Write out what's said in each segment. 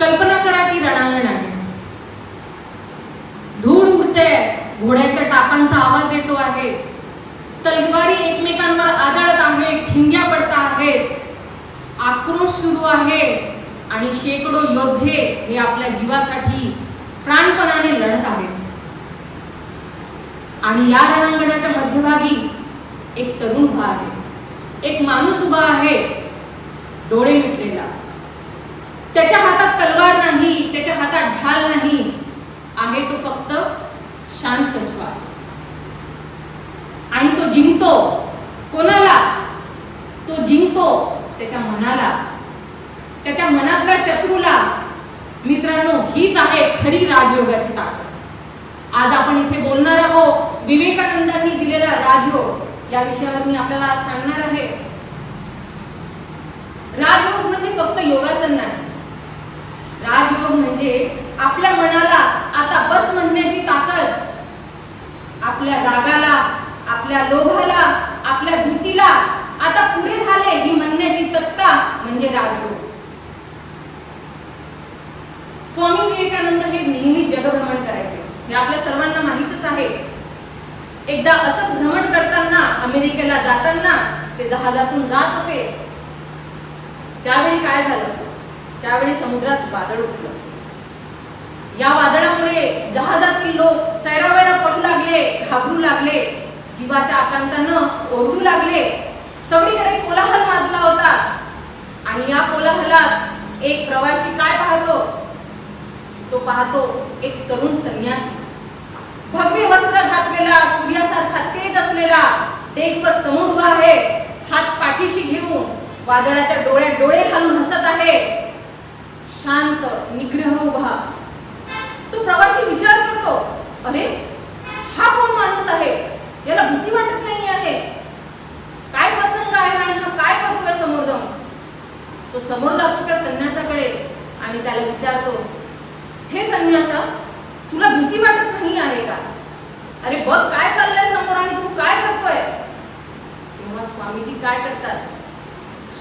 कल्पना करा की रणांगण आहे. धूळ उडते घोड्याच्या टापांचा आवाज येतो आहे. तलवारी एकमेकांवर आदळत आहे ठिंग्या पडत आहेत. आक्रोश सुरू आहे आणि शेकडो योद्धे हे आपल्या जीवासाठी प्राणपणाने लढत आहेत. आणि या रणांगणाच्या मध्यभागी एक तरुण उभा आहे. एक माणूस उभा आहे डोळे मिटलेला. त्याच्या हातात तलवार त्याच्या हातात ढाल नाही आहे तो फक्त शांत श्वास. आणि तो जिंकतो. कोणाला? तो जिंकतो त्याच्या मनाला. त्याच्या मनातल्या शत्रूला. मित्रांनो हीच आहे खरी राजयोगाची ताकद. आज आपण इथे बोलणार आहोत विवेकानंदांनी दिलेला राजयोग. या विषयावर मी आपल्याला सांगणार आहे. राजयोग म्हणजे फक्त योगासन नाही. राजयोग म्हणजे आपल्या मनाला आता बस म्हणण्याची ताकद. आपल्या रागाला आपल्या लोभाला आपल्या भीतीला आता पुरे झाले ही म्हणण्याची सत्ता म्हणजे राजयोग. स्वामी विवेकानंद हे नेहमी जगभ्रमण करायचे. हे आपल्या सर्वांना माहीतच आहे. एकदा असंच भ्रमण करताना अमेरिकेला जाताना ते जहाजातून जात होते. त्यावेळी काय झालं? त्यावेळी समुद्रात वादळ उठलं. या वादळामुळे जहाजातील लोक सैरावैरा पडू लागले घाबरू लागले जीवाच्या आकांतानं ओरडू लागले. सगळीकडे कोलाहल माजला होता. आणि या कोलाहलात एक प्रवासी काय पाहतो? तो पाहतो एक तरुण संन्यासी. भगवे वस्त्र घातलेला सूर्यासारखा तेज असलेला टेकवर समोर उभा आहे. हात पाठीशी घेऊन वादळाच्या डोळ्यात डोळे घालून हसत आहे. शांत निग्रह उभा. तो प्रवासी विचार करतो अरे हा कोण माणूस आहे? याला भीती वाटत नाही आहे. काय प्रसंग आहे आणि हा काय करतोय समोर जाऊन तो समोर जातो त्या संन्यासाकडे आणि त्याला विचारतो हे संन्यासा तुला भीती वाटत नाही आहे का? अरे बघ काय चाललंय समोर आणि तू काय करतोय? तेव्हा स्वामीजी काय करतात?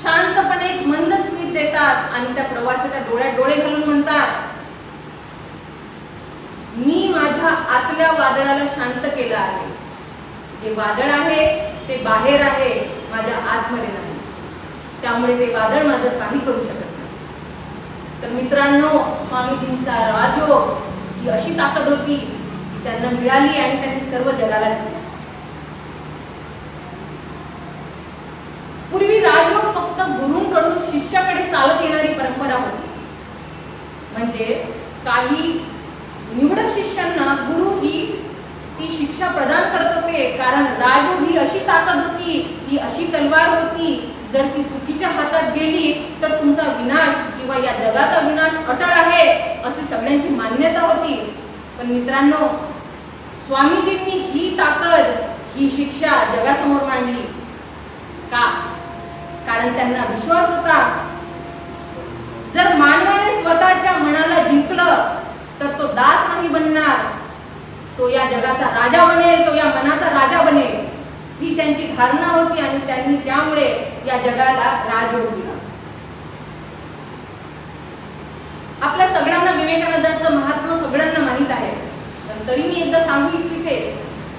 शांतपणे एक मंद देतात आणि त्या प्रवासाच्या डोळ्यात डोळे घालून म्हणतात मी माझ्या आतल्या वादळाला शांत केलं आहे. जे वादळ आहे ते बाहेर आहे माझ्या आतमध्ये नाही. त्यामुळे ते वादळ माझं काही करू शकत नाही. तर मित्रांनो स्वामीजींचा राजयोग हो, ही अशी ताकद होती की त्यांना मिळाली आणि त्यांनी सर्व जगाला दिली. पूर्वी राजयोग हो फक्त गुरु गुरुकडून शिष्याकडे चालत येणारी परंपरा होती. म्हणजे काही निवडक शिष्यांना गुरु ही ती शिक्षा प्रदान करत होते कारण राजू ही अशी ताकद होती ही अशी तलवार होती जर ती चुकीच्या हातात गेली तर तुमचा विनाश किंवा या जगाचा विनाश अटळ आहे अशी सगळ्यांची मान्यता होती. पण मित्रांनो स्वामीजींनी ही ताकद ही शिक्षा जगासमोर मांडली. कारण त्यांना विश्वास होता. जर मानवाने स्वतःच्या मनाला जिंकलं तर तो दास नाही बनणार. तो या जगाचा राजा बनेल तो या मनाचा राजा बनेल. ही त्यांची धारणा होती आणि त्यांनी त्यामुळे या जगाला राजयोग दिला. आपल्या सगळ्यांना विवेकानंदांचं महात्मा सगळ्यांना माहीत आहे. पण तरी मी एकदा सांगू इच्छिते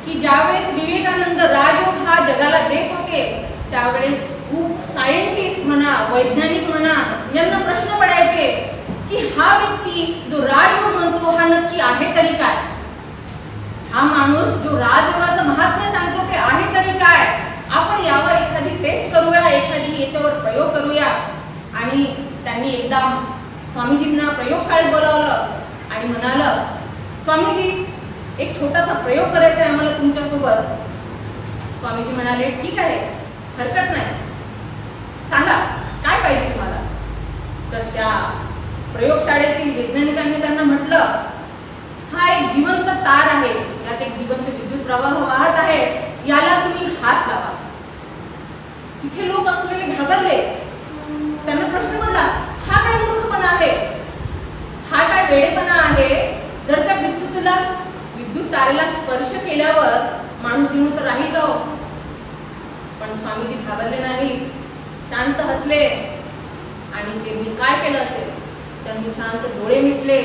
की ज्यावेळेस विवेकानंद राजयोग हा जगाला देत होते त्यावेळेस खूप सायंटिस्ट म्हणा वैज्ञानिक म्हणा यांना प्रश्न पडायचे की हा व्यक्ती जो राजयोग म्हणतो हा नक्की आहे तरी काय? हा माणूस जो राजयोगाचं महात्म्य सांगतो ते आहे तरी काय? आपण यावर एखादी टेस्ट करूया एखादी याच्यावर प्रयोग करूया. आणि त्यांनी एकदा स्वामीजींना प्रयोगशाळेत बोलावलं आणि म्हणालं स्वामीजी एक छोटासा प्रयोग करायचा आहे आम्हाला तुमच्यासोबत. स्वामीजी म्हणाले ठीक आहे. हरकत नाही. सांगा काय पाहिजे तुम्हाला? तर त्या प्रयोगशाळेतील वैज्ञानिकांनी त्यांना म्हटलं हा एक जिवंत तार आहे. यात एक जिवंत विद्युत प्रवाह वाहत आहे. याला तुम्ही हात लावा. तिथे लोक असलेले घाबरले. त्यांना प्रश्न पडला हा काय मूर्खपणा आहे? हा काय वेडेपणा आहे? जर त्या विद्युतला विद्युत तारेला स्पर्श केल्यावर माणूस जिवंत राहील का हो? पण स्वामीजी घाबरले नाही शांत हसले. आणि त्यांनी काय केलं असेल? त्यांनी शांत डोळे मिटले.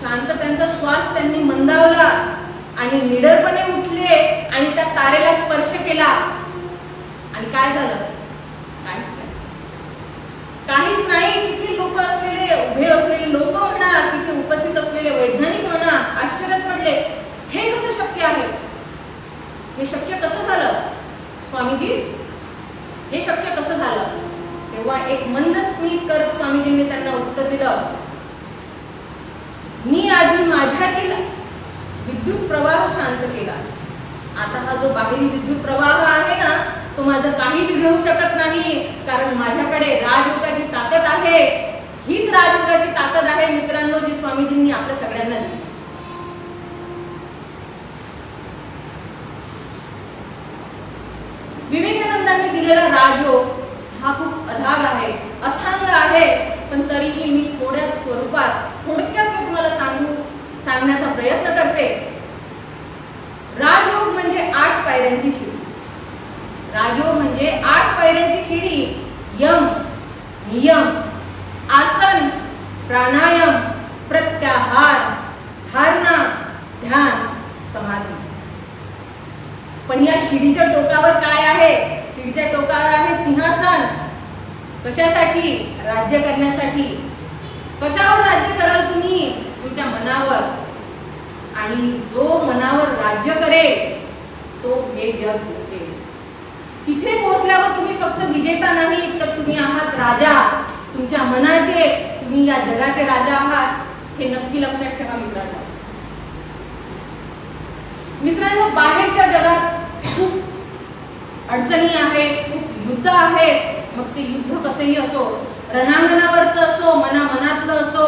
शांत त्यांचा श्वास त्यांनी मंदावला आणि निडरपणे उठले आणि त्या तारेला स्पर्श केला. आणि काय झालं? काहीच नाही. काहीच नाही. तिथे लोक असलेले उभे असलेले लोक म्हणा तिथे उपस्थित असलेले वैज्ञानिक म्हणा आश्चर्यात पडले. हे कसं शक्य आहे? हे शक्य कसं झालं? स्वामीजी हे शक्य कसं झालं? तेव्हा एक मंद करत स्वामीजींनी त्यांना उत्तर दिलं. मी आधी माझ्यातील विद्युत प्रवाह शांत केला. आता हा जो बाहेरील विद्युत प्रवाह आहे ना तो माझं काही बिघडवू शकत नाही कारण माझ्याकडे राजयोगाची ताकद आहे. हीच राजयोगाची ताकद आहे मित्रांनो जी स्वामीजींनी आपल्या सगळ्यांना दिली. विवेकानंदांनी दिलेला राजयोग हा खूप अधाग आहे अथांग आहे. पण तरीही मी थोड्या स्वरूपात थोडक्यात मी तुम्हाला सांगू सांगण्याचा प्रयत्न करते. राजयोग म्हणजे आठ पायऱ्यांची शिडी. राजयोग म्हणजे आठ पायऱ्यांची शिडी. यम नियम आसन प्राणायाम प्रत्याहार धारणा ध्यान. पण या शिडीच्या टोकावर काय आहे? शिडीच्या टोकावर आहे सिंहासन. कशासाठी? राज्य करण्यासाठी. कशावर राज्य कराल तुम्ही? तुमच्या मनावर. आणि जो मनावर राज्य करेल तो हे जग जिंकेल. तिथे पोहोचल्यावर तुम्ही फक्त विजेता नाही तर तुम्ही आहात राजा. तुमच्या मनाचे तुम्ही या जगाचे राजा आहात. हे नक्की लक्षात ठेवा मित्रांनो. मित्रांनो बाहेरच्या जगात अडचणी आहेत खूप युद्ध आहेत. मग ते युद्ध कसंही असो रणांगणावरचं असो मनामनातलं असो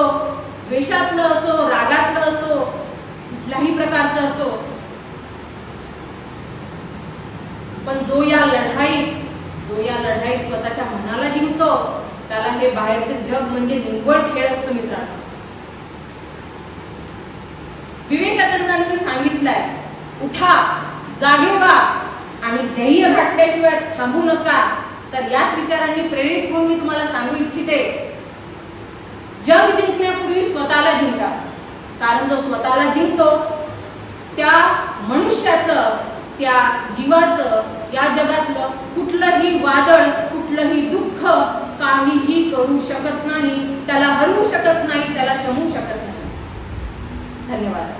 द्वेषातलं असो रागातलं असो कुठल्याही प्रकारचं असो. पण जो या लढाईत जो या लढाईत स्वतःच्या मनाला जिंकतो त्याला हे बाहेरचं जग म्हणजे निव्वळ खेळ असतो मित्रांनो. विवेकानंदांनी सांगितलंय उठा जागे व्हा आणि ध्येय घातल्याशिवाय थांबू नका तर याच विचारांनी प्रेरित होऊन मी तुम्हाला सांगू इच्छिते. जग जिंकण्यापूर्वी स्वतःला जिंका. कारण जो स्वतःला जिंकतो त्या मनुष्याचं त्या जीवाचं या जगातलं कुठलंही वादळ कुठलंही दुःख काहीही करू शकत नाही त्याला हरवू शकत नाही त्याला शमू शकत नाही. धन्यवाद.